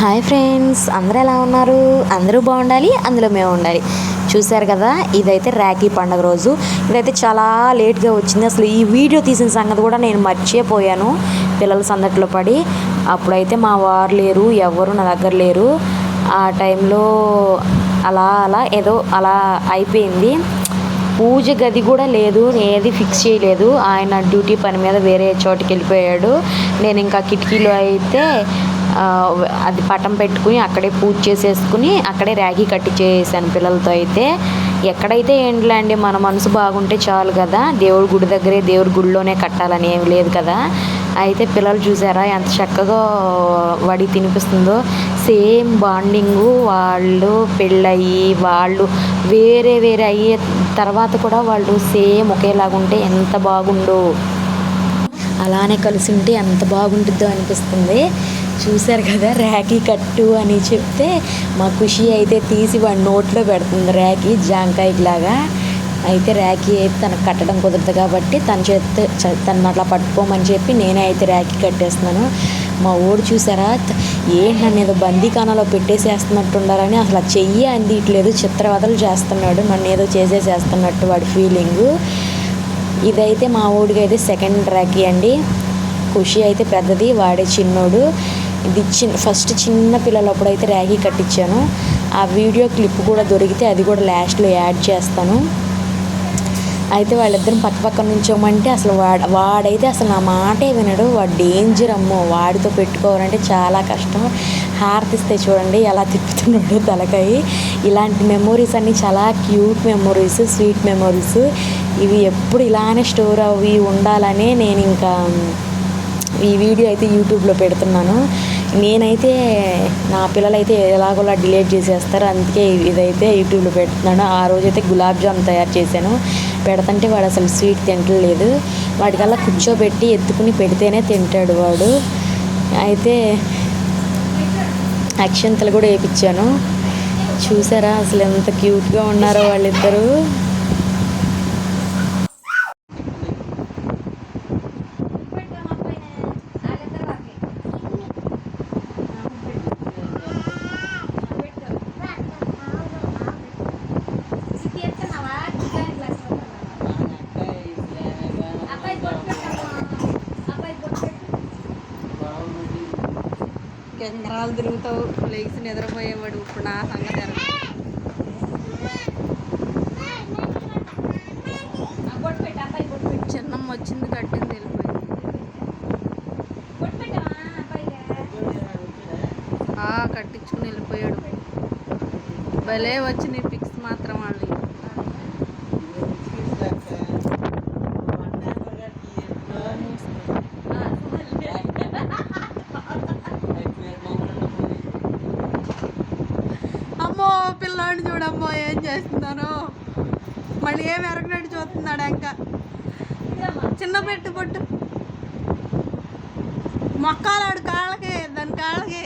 Hi friends అందరూ ఎలా ఉన్నారు? అందరూ బాగుండాలి అందులో మేము ఉండాలి. చూశారు కదా ఇదైతే రాఖీ పండుగ రోజు. ఇదైతే చాలా లేట్గా వచ్చింది. అసలు ఈ వీడియో తీసిన సంగతి కూడా నేను మర్చిపోయాను పిల్లల సందట్లో పడి. అప్పుడైతే మా వారు లేరు ఎవరు నా దగ్గర లేరు. ఆ టైంలో అలా అలా ఏదో అలా అయిపోయింది. పూజ గది కూడా లేదు ఏది ఫిక్స్ చేయలేదు. ఆయన డ్యూటీ పని మీద వేరే చోటుకి వెళ్ళిపోయాడు. నేను ఇంకా కిటికీలో అయితే అది పటం పెట్టుకుని అక్కడే పూజ చేసేసుకుని అక్కడే ర్యాగీ కట్టి చేసాను పిల్లలతో అయితే. ఎక్కడైతే ఏంటిలేండి మన మనసు బాగుంటే చాలు కదా. దేవుడి గుడి దగ్గరే దేవుడి గుడిలోనే కట్టాలని ఏం లేదు కదా. అయితే పిల్లలు చూసారా ఎంత చక్కగా వడి తినిపిస్తుందో. సేమ్ బాండింగు వాళ్ళు పెళ్ళయి వాళ్ళు వేరే వేరే అయ్యే తర్వాత కూడా వాళ్ళు సేమ్ ఒకేలాగుంటే ఎంత బాగుండు. అలానే కలిసి ఉంటే ఎంత బాగుంటుందో అనిపిస్తుంది. చూశారు కదా ర్యాకీ కట్టు అని చెప్తే మా ఖుషి అయితే తీసి వాడి నోట్లో పెడుతుంది ర్యాకీ జాంకాయకి లాగా. అయితే ర్యాకీ అయితే తనకు కట్టడం కుదరదు కాబట్టి తన చేతి తను అట్లా పట్టుకోమని చెప్పి నేనే అయితే ర్యాకీ కట్టేస్తున్నాను. మా ఊడు చూసారా ఏంటి నన్ను ఏదో బందీఖానాలో పెట్టేసేస్తున్నట్టుండాలని అసలు చెయ్యి అందిట్లేదు చిత్రవదలు చేస్తున్నాడు నన్ను ఏదో చేసేసేస్తున్నట్టు వాడి ఫీలింగు ఇదైతే మా ఊడికి అయితే సెకండ్ ర్యాకీ అండి. ఖుషి అయితే పెద్దది వాడే చిన్నోడు. ఇది చిన్న ఫస్ట్ చిన్న పిల్లలప్పుడు అయితే ర్యాగీ కట్టించాను ఆ వీడియో క్లిప్ కూడా దొరికితే అది కూడా లాస్ట్లో యాడ్ చేస్తాను. అయితే వాళ్ళిద్దరం పక్క పక్క నుంచోమంటే అసలు వాడు వాడైతే అసలు నా మాటే వినడు. వాడు డేంజర్ అమ్మో వాడితో పెట్టుకోవాలంటే చాలా కష్టం. హారతిస్తే చూడండి ఎలా తిప్పుతున్నాడు తలకాయి. ఇలాంటి మెమొరీస్ అన్నీ చాలా క్యూట్ మెమొరీస్ స్వీట్ మెమొరీస్ ఇవి ఎప్పుడు ఇలానే స్టోర్ అవి ఉండాలనే నేను ఇంకా ఈ వీడియో అయితే యూట్యూబ్లో పెడుతున్నాను. నేనైతే నా పిల్లలైతే ఎలాగోలా డిలేట్ చేసేస్తారు. అందుకే ఇదైతే యూట్యూబ్లో పెడుతున్నాను. ఆ రోజైతే గులాబ్ జామ్ తయారు చేశాను. పెడతంటే వాడు అసలు స్వీట్ తింటలేదు. వాడికల్లా కూర్చోబెట్టి ఎత్తుకుని పెడితేనే తింటాడు వాడు. అయితే అక్షంతలు కూడా వేయించాను చూసారా అసలు ఎంత క్యూట్గా ఉన్నారో వాళ్ళిద్దరూ. గంగరాలు తిరుగుతావు? లేచి నిద్రపోయేవాడు. ఇప్పుడు నా సంగతి ఎరగ. చిన్నమ్మ వచ్చింది కట్టింది వెళ్ళిపోయింది. ఆ, కట్టించుకుని వెళ్ళిపోయాడు. భలే వచ్చినాయి పిక్స్ మాత్రం వాళ్ళు పిల్లాడు చూడమ్మా ఏం చేస్తున్నాను మళ్ళీ ఏం ఎరగనట్టు చూస్తున్నాడు ఇంకా చిన్న పెట్టు పొట్టు మొక్కలాడు కాళ్ళకి దాని కాళ్ళకి.